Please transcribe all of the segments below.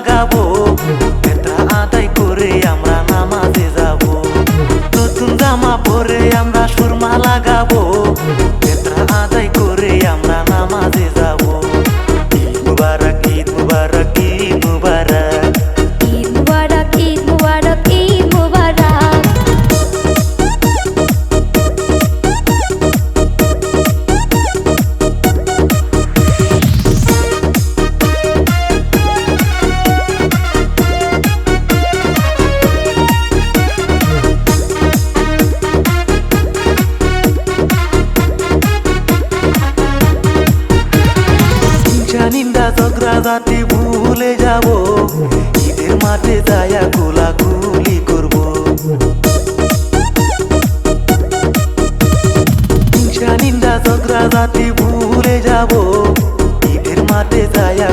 লাগাবো। এটা আদায় করে আমরা নামাজে যাব। নতুন জামা পরে আমরা সুরমা লাগাবো। এটা আদায় করে আমরা নামাজে যাব। ঈদ মুবারক ঈদ মুবারক জাতি ভুলে যাব। ঈদের মাঠে যায়া কোলাকুলি করব। ভুলে যাব। ঈদের মাঠে যায়া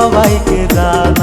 সবাইকে জানাই।